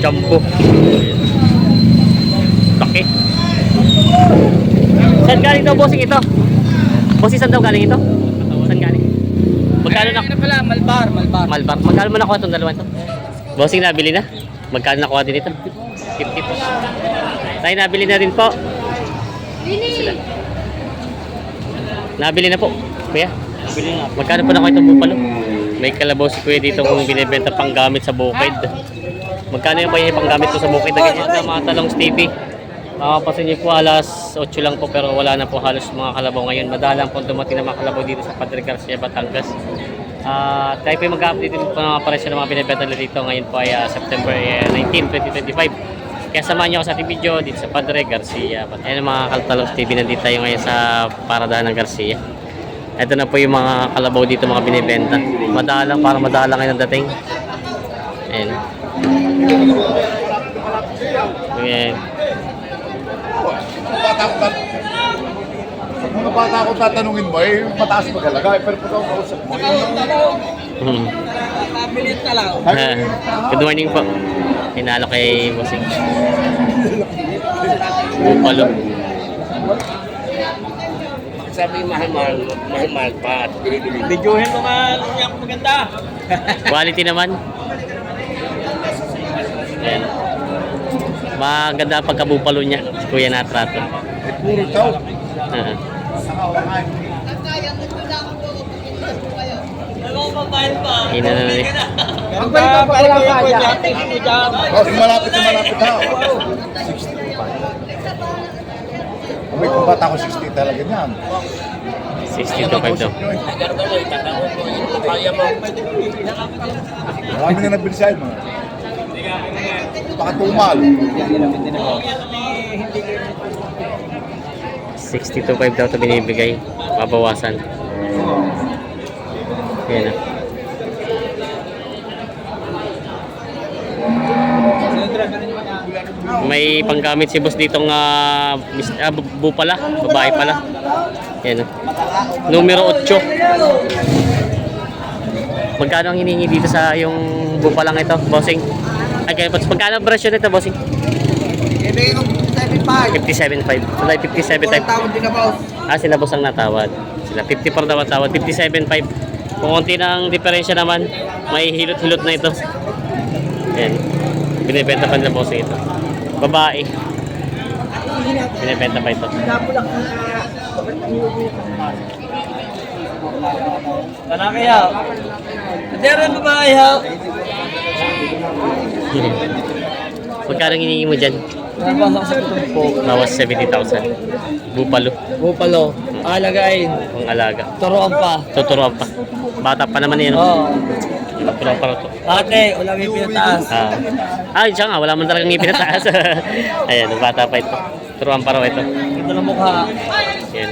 Jumbo. Laki. Saan galing daw bossing ito? Bossing saan daw galing ito? Saan galing? Magkano na? Ano pala, Malbar, Malbar. Malbar. Magkano mo nakuha itong dalawa ito? Bossing nabili na? Magkano nakuha din ito? 50 po. Tayo nabili na rin po. Sila. Nabili na po. Kuya. Bili nga. Magkano po nakuha itong bupalo? May kalabaw si kuya dito kung binibenta pang gamit sa bukid. Magkano yung kaya pang gamit ko sa bukid na ganyan mga talong Stevie? Makapasin niyo po alas 8 lang po pero wala na po halos mga kalabaw ngayon. Madalang po dumating na mga kalabaw dito sa Padre Garcia, Batangas. Ah, tayo po yung mag-update din po ng mga presyo ng mga binibenta dito. Ngayon po ay ah, September eh, 19, 2025. Kaya samahan niyo ako sa ating video dito sa Padre Garcia. Ayan ang mga kaltalong TV nandito tayo ngayon sa paradahan ng Garcia. Ito na po yung mga kalabaw dito mga binibenta. Madalang, para madalang ngayon ang dating. Ayan. Ayan. Bata ko mga bata ko tatanungin mo, eh, mataas magalaga. Eh, pero pag kausap mo, eh, Hmm. Mabilit na lang. Ah, Good morning po. Hinalo kay Bossing. Bupalo. Sabi mahal-mahal, mahal-mahal pa. Videohin mo nga yung maganda. Quality naman. Ayan. Maganda ang pagkabupalo niya. Si Kuya Natrato. puro tao. Ah. Ina na na Ang balik pa lang kaya. Oh, yung malapit na malapit na. 60 May kung bata ko 60 talaga niyan. 62.5 daw. Kausap nyo, eh. Marami na nabili sa'yo, Baka tumal. 62.5 daw ito binibigay. Mabawasan. Ayan na. May panggamit si boss ditong ah, mis- ah, bu- bupala, babae pala. Ayan o. Numero 8. Magkano ang hinihingi dito sa yung bupalang ito, bossing? Ay, kaya magkano ang presyo nito, bossing? Ibigay ko 75. 57.5. Wala, 57.5. Tawad din na boss. Ah, sila boss ang natawad. Sila 54 daw ang tawad, 57.5. Kung konti ng diferensya naman, may hilot-hilot na ito. Ayan. Binibenta pa nila boss ito. Babae. Binibenta pa ito. Lalaki ha. Hindi rin ha. Magkano hinihingi mo dyan? Nabasa sa po. Bawas 70,000. Bupalo. Bupalo. Alagain. Ang alaga. Turuan pa. Tuturuan pa. Bata pa naman yan. Oo. Tuturuan pa ito. Ate, ulang yung pinataas. Ah. Ah, siya nga, wala man talagang ngipin na taas. Ayan, bata pa ito. Turuan pa raw ito. Ito na mukha. Yan.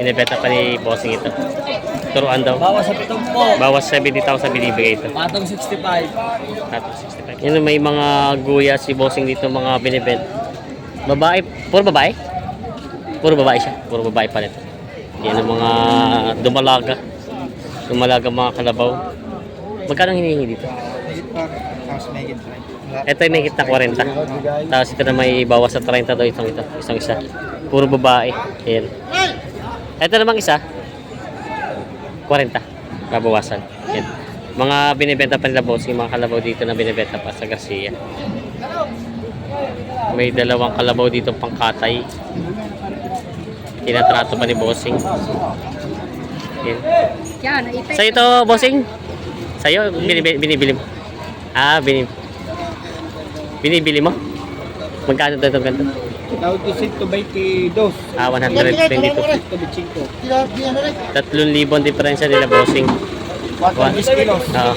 Binibenta pa ni bossing ito. Turuan daw. Bawas sa pitong po. Bawas 70,000 binibigay ito. Patong 65. Tato 65. Yan may mga guya si bossing dito mga binibenta. Babae, puro babae? Puro babae siya. Puro babae pa nito. Yan ang mga dumalaga. Dumalaga mga kalabaw. Magkano hinihingi dito? Ito ay may hit na 40. Tapos ito na may bawas sa 30 daw itong ito. Isang isa. Puro babae. Ayan. Ito namang isa. 40. Babawasan. Yan. Mga binibenta pa nila boss, yung mga kalabaw dito na binibenta pa sa Garcia. May dalawang kalabaw dito pang katay. Tinatrato pa ni bossing. Yan. Yan, ipay. Sa'yo to, bossing? Sa'yo, binibili, binibili mo? Ah, binib binibili mo? Magkano ito ganito? Tawag ko si 22. Ah, 122. 25. 3,000 ang diferensya nila, bossing. One, 10 kilos. ah,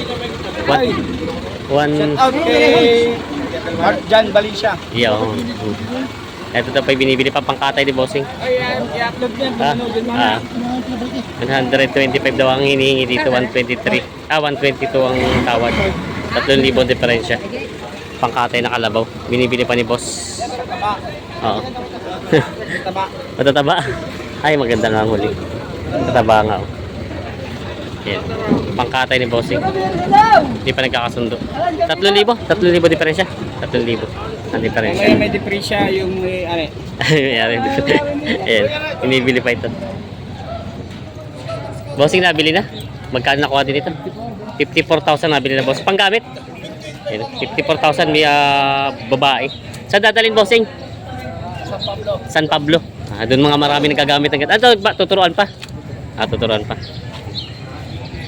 one, one, Out kay Mark Jan Valencia. oh. Ito daw pa yung binibili pa pangkatay ni bossing. Ayan, i-upload niya. Ah, ah, 125 daw ang hinihingi dito, 123. Ah, 122 ang tawad. 3,000 ang diferensya. Pangkatay na kalabaw. Binibili pa ni boss. Oo. Matataba. Ay, maganda nga ang huli. Matataba nga. oh. Yan. Pangkatay ni Bossing. Hindi pa nagkakasundo. 3,000? 3,000 diferensya? 3,000. Ang diferensya. Mamaya may depresya yung may ano. Mayari dito. Ayan, inibili pa ito. Bossing nabili na? Magkano nakuha din ito? 54,000 nabili na boss. Panggamit? Ayan, 54,000 may ah, babae. Saan dadalhin bossing? San Pablo. San Pablo. Ah, doon mga marami nagagamit ng ganito. Ah, ba, tuturuan pa. Ah, tuturuan pa.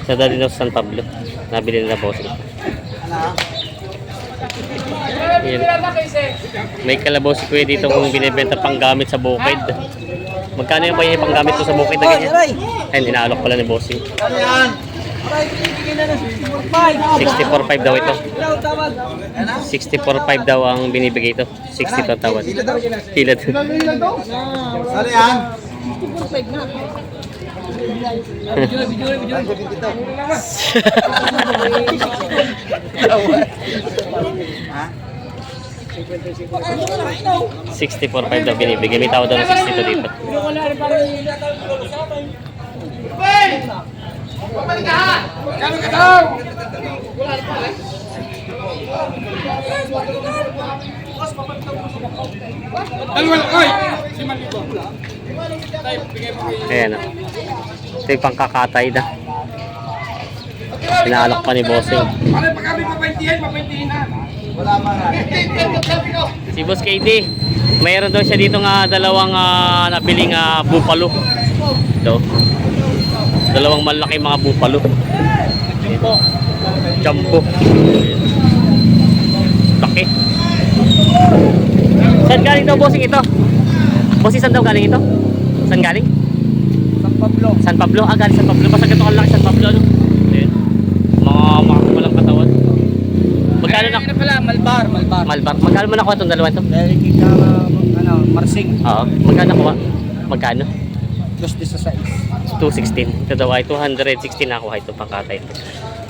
Sa dadalhin daw sa San Pablo. Nabili na bossing. Ayan. May kalabaw si Kuya dito kung binibenta pang gamit sa bukid. Magkano yung kaya pang gamit ko sa bukid na ganyan? Ayun, inaalok pala ni Bossing. Ano yan? Aray, binibigyan na ng 64.5. 64.5 daw ito. Ikaw, tawag. 64.5 daw ang binibigay ito. 60 to tawad. Hilad. Ano yan? 64.5 na. Video, video, video. 64.5 daw binibigay. May tawad daw ng 62 dito. Ayan o. Ito yung pangkakatay na. Pinaalok pa ni Bossing. Ano pa kami papaintihan, papaintihan na. Wala man Si Boss KD, mayroon daw siya dito nga dalawang ah, nabiling ah, bupalo. Ito. Dalawang malaki mga bupalo. Ito. Jumbo. Laki. Saan galing daw bossing ito? Bossing saan daw galing ito? Saan galing? San Pablo. San Pablo? Ah, galing San Pablo. Basta ganito kalaki San Pablo, no? Ayan. Mga walang katawan. Magkano na? Ano pala, Malbar, Malbar. Malbar. Magkano mo nakuha itong dalawa ito? Dahil kita, ano, Marsing. Oo. Magkano nakuha? Magkano? Dos de sa size. 216. Ito daw ay 216 nakuha ito pangkatay.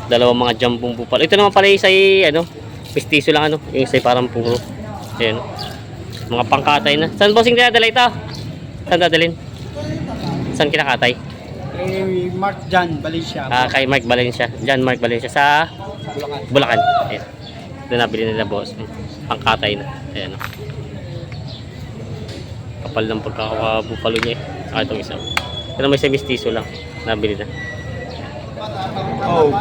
Dalawang mga jambong bupal. Ito naman pala isa ay ano, pistiso lang ano, yung isa ay parang puro. Ayan. Mga pangkatay na. Saan bossing dinadala ito? Saan dadalhin? Saan kinakatay? Eh, Mark Jan, Valencia. Ah, kay Mark Valencia. John Mark Valencia sa Bulacan. Bulacan. Ayan. Doon nabili nila boss. Pangkatay na. Ayan. Kapal ng pagkakabupalo niya eh. Ah, itong isa. Pero may isa mistiso lang. Nabili na. Oh.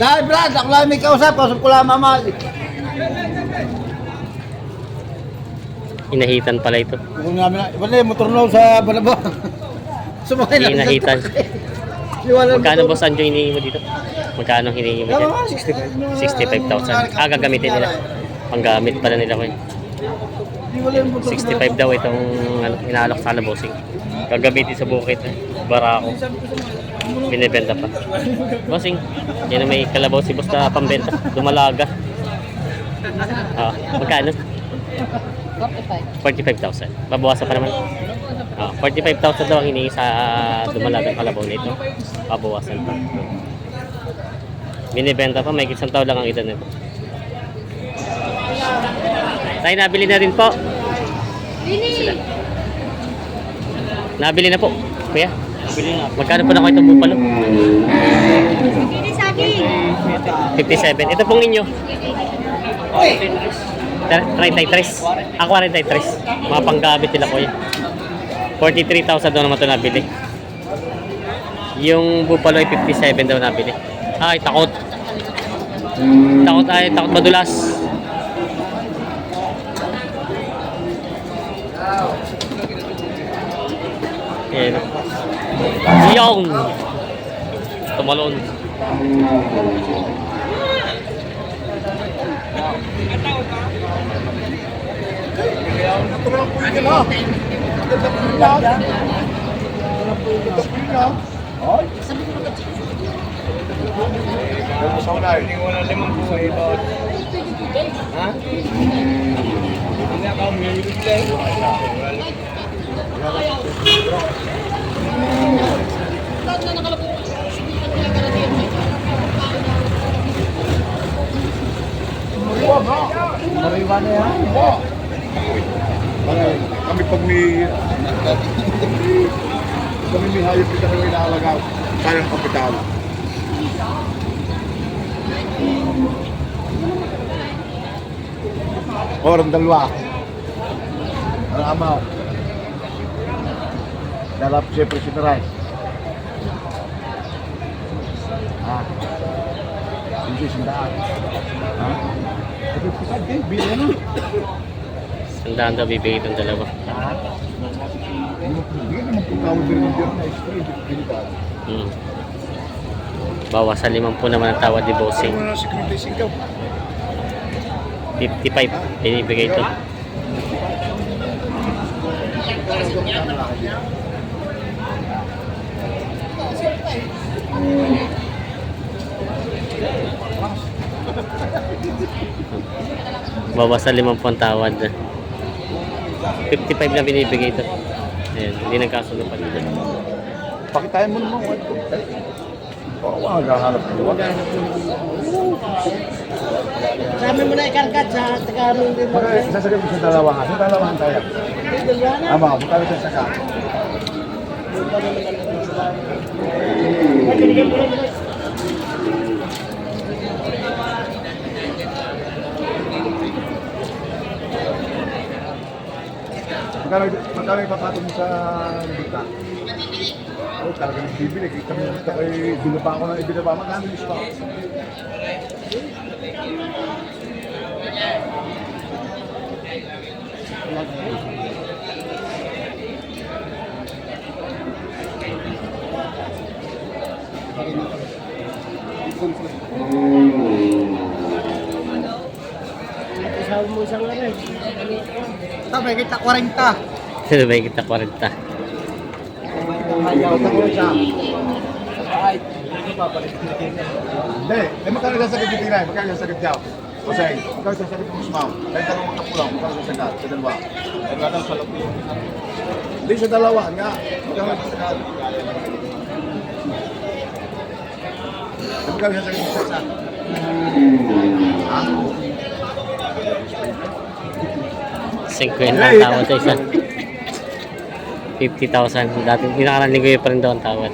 Dahil Brad, ako lang may kausap, kausap ko lang mamahal. Inahitan pala ito. Wala motor na sa balabo. Sumakay na. Inahitan. Magkano boss Anjo hinihingi mo dito? Magkano hinihingi mo dyan? 65. 65,000. Ah, gagamitin nila. Panggamit pala nila ko yun. Yung motor 65 daw itong ano, inaalok sa bossing. Gagamitin sa bukit. Eh. Barako. Binibenta pa. Bossing, yan ang may kalabaw si boss na pambenta. Dumalaga. Ah, magkano? 45,000. Babawasan pa naman. Ah, 45,000 daw ang hinihingi sa dumalagang kalabaw nito. Babawasan pa. Binibenta pa, may isang taon lang ang edad nito. Tayo nabili na rin po. Sila. Nabili na po. Kuya, nabili na. Magkano po na kayo itong bupalo? Hindi saging. 57. Ito pong inyo. 33. Ako 43. Mga panggamit nila kuya. 43,000 daw naman ito nabili. Yung bupalo ay 57 daw nabili. Ay, takot. Takot ay, takot madulas. Ayan. Yung! Tumalon. Natural po yun ha. Maganda po yun ha. Maganda po yun ha. Ay. Sa unay. Wala limang buhay ito. Ha? Hindi ako may bigay. Mariwa na yan. Kaya kami pag may... kami may hayop kita kami inaalaga. Sayang kapital. Orang dalawa. Ang amaw. Dalap siyempre si Taray. Ah. Hindi sindaan. Ha? Ko sa din, na. Sandaan daw bibigay itong dalawa. Hmm. Bawasan limang po naman ang tawad ni Bossing. Ano na security sigaw? 55. Binibigay ito. Bawasan limang po ang tawad. 55 na binibigay ito. Ayan, hindi nagkasundo pa dito. Pakitain mo naman. what the- Oo, wag hahanap ko. Wag Sabi mo na ikarkat sa taga-amin din sasagot mo sa dalawa nga, sa dalawahan tayo. Ama, bukalo sa saka. Magkano, magkano ipapatong mo sa bita? Oh, talaga nagbibili. Kita mo dito kay binaba ko ng ibinaba. Magkano yung stock? Sabi mo isang ano eh. Sabi, kita 40. Sino ba yung kita 40? Basta ko siya. Hindi. Eh, magkano sasagad yung tinay? Magkano sasagad yaw? Kasi, magkano sasagad yung musmaw? Kahit dalawang kapulang, magkano sasagad? Sa dalawa. Ay, nga daw sa laki. Hindi, sa dalawa nga. Magkano sasagad? Eh, Magkano sasagad yung isa? Ha? 50 ang tawad sa isa. 50,000. Dati, pinakalang linggo pa rin daw ang tawad.